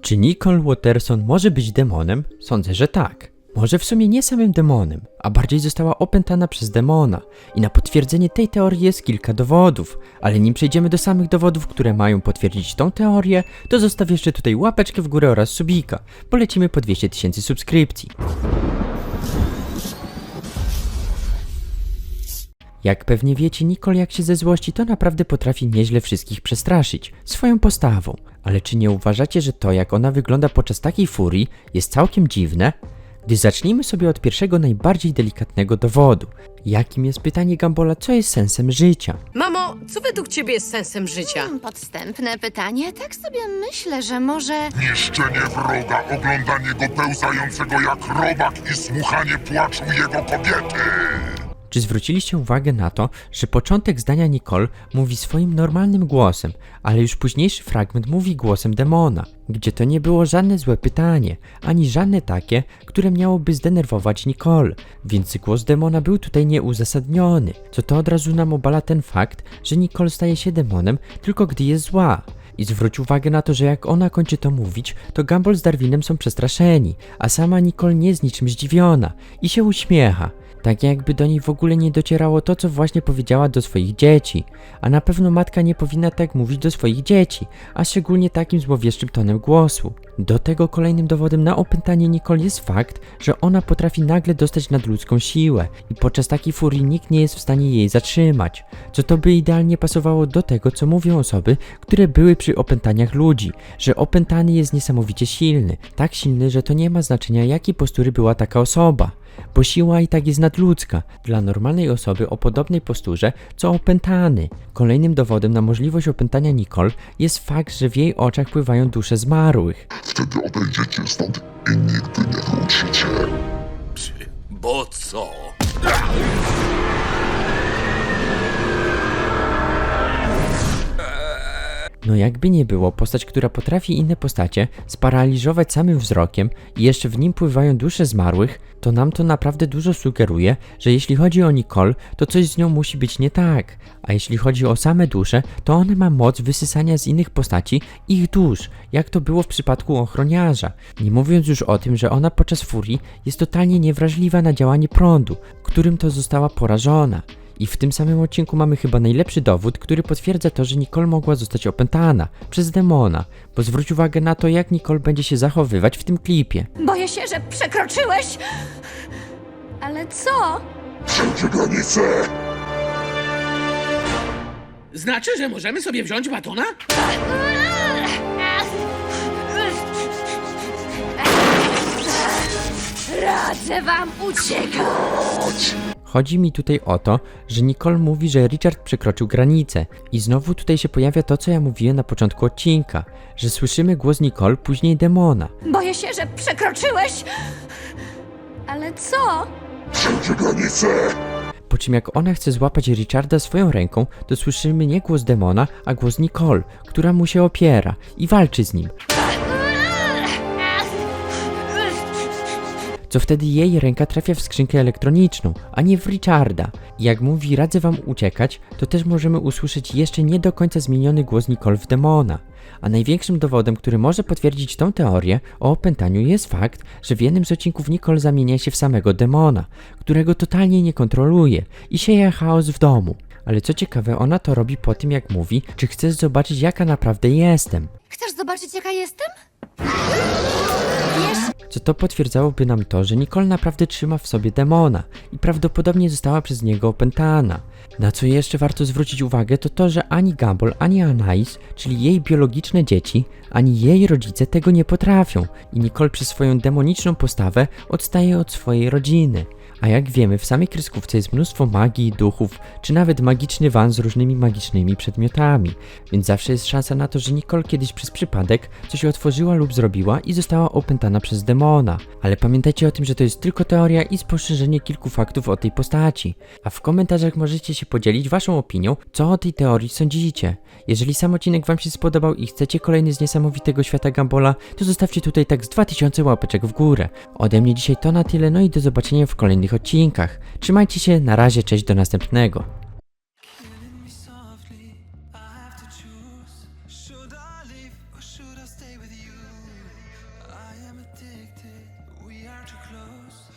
Czy Nicole Watterson może być demonem? Sądzę, że tak. Może w sumie nie samym demonem, a bardziej została opętana przez demona. I na potwierdzenie tej teorii jest kilka dowodów. Ale nim przejdziemy do samych dowodów, które mają potwierdzić tą teorię, to zostaw jeszcze tutaj łapeczkę w górę oraz subika, bo lecimy po 200 tysięcy subskrypcji. Jak pewnie wiecie, Nicole jak się ze złości, to naprawdę potrafi nieźle wszystkich przestraszyć swoją postawą. Ale czy nie uważacie, że to jak ona wygląda podczas takiej furii jest całkiem dziwne? Gdy zacznijmy sobie od pierwszego najbardziej delikatnego dowodu. Jakim jest pytanie Gambola, co jest sensem życia? Mamo, co według ciebie jest sensem życia? Hmm, Podstępne pytanie. Tak sobie myślę, że może. Niszczenie wroga, oglądanie go pełzającego jak robak i słuchanie płaczu jego kobiety. Czy zwróciliście uwagę na to, że początek zdania Nicole mówi swoim normalnym głosem, ale już późniejszy fragment mówi głosem demona, gdzie to nie było żadne złe pytanie, ani żadne takie, które miałoby zdenerwować Nicole, więc głos demona był tutaj nieuzasadniony, co to od razu nam obala ten fakt, że Nicole staje się demonem tylko gdy jest zła. I zwróć uwagę na to, że jak ona kończy to mówić, to Gumball z Darwinem są przestraszeni, a sama Nicole nie jest niczym zdziwiona i się uśmiecha. Tak jakby do niej w ogóle nie docierało to, co właśnie powiedziała do swoich dzieci. A na pewno matka nie powinna tak mówić do swoich dzieci, a szczególnie takim złowieszczym tonem głosu. Do tego kolejnym dowodem na opętanie Nicole jest fakt, że ona potrafi nagle dostać nadludzką siłę i podczas takiej furii nikt nie jest w stanie jej zatrzymać, co to by idealnie pasowało do tego, co mówią osoby, które były przy opętaniach ludzi, że opętany jest niesamowicie silny, tak silny, że to nie ma znaczenia jakiej postury była taka osoba bo siła i tak jest nadludzka dla normalnej osoby o podobnej posturze co opętany. Kolejnym dowodem na możliwość opętania Nicole jest fakt, że w jej oczach pływają dusze zmarłych. Wtedy odejdziecie stąd i nigdy nie wrócicie. Bo co? No jakby nie było, postać, która potrafi inne postacie sparaliżować samym wzrokiem i jeszcze w nim pływają dusze zmarłych, to nam to naprawdę dużo sugeruje, że jeśli chodzi o Nicole, to coś z nią musi być nie tak. A jeśli chodzi o same dusze, to ona ma moc wysysania z innych postaci ich dusz, jak to było w przypadku ochroniarza. Nie mówiąc już o tym, że ona podczas furii jest totalnie niewrażliwa na działanie prądu, którym to została porażona. I w tym samym odcinku mamy chyba najlepszy dowód, który potwierdza to, że Nicole mogła zostać opętana przez demona, bo zwróć uwagę na to, jak Nicole będzie się zachowywać w tym klipie. Boję się, że przekroczyłeś. Ale co? Wszędzie granice. Znaczy, że możemy sobie wziąć batona? Radzę wam uciekać. Chodzi mi tutaj o to, że Nicole mówi, że Richard przekroczył granicę i znowu tutaj się pojawia to, co ja mówiłem na początku odcinka, że słyszymy głos Nicole, później demona. Boję się, że przekroczyłeś. Ale co? Wszędzie granice. Po czym jak ona chce złapać Richarda swoją ręką, to słyszymy nie głos demona, a głos Nicole, która mu się opiera i walczy z nim. Co wtedy jej ręka trafia w skrzynkę elektroniczną, a nie w Richarda. Jak mówi radzę wam uciekać, to też możemy usłyszeć jeszcze nie do końca zmieniony głos Nicole w demona. A największym dowodem, który może potwierdzić tą teorię o opętaniu jest fakt, że w jednym z odcinków Nicole zamienia się w samego demona, którego totalnie nie kontroluje i sieje chaos w domu. Ale co ciekawe, ona to robi po tym jak mówi, czy chcesz zobaczyć jaka naprawdę jestem. Chcesz zobaczyć, jaka jestem? Co to potwierdzałoby nam to, że Nicole naprawdę trzyma w sobie demona i prawdopodobnie została przez niego opętana. Na co jeszcze warto zwrócić uwagę, to to, że ani Gumball, ani Anais, czyli jej biologiczne dzieci, ani jej rodzice tego nie potrafią i Nicole przez swoją demoniczną postawę odstaje od swojej rodziny. A jak wiemy, w samej kreskówce jest mnóstwo magii, duchów, czy nawet magiczny van z różnymi magicznymi przedmiotami, więc zawsze jest szansa na to, że Nicole kiedyś przez przypadek coś otworzyła lub zrobiła i została opętana przez demona. Ale pamiętajcie o tym, że to jest tylko teoria i spostrzeżenie kilku faktów o tej postaci. A w komentarzach możecie możecie się podzielić Waszą opinią, co o tej teorii sądzicie. Jeżeli sam odcinek Wam się spodobał i chcecie kolejny z niesamowitego świata Gambola, to zostawcie tutaj tak z 2000 łapeczek w górę. Ode mnie dzisiaj to na tyle, no i do zobaczenia w kolejnych odcinkach. Trzymajcie się, na razie, cześć, do następnego. close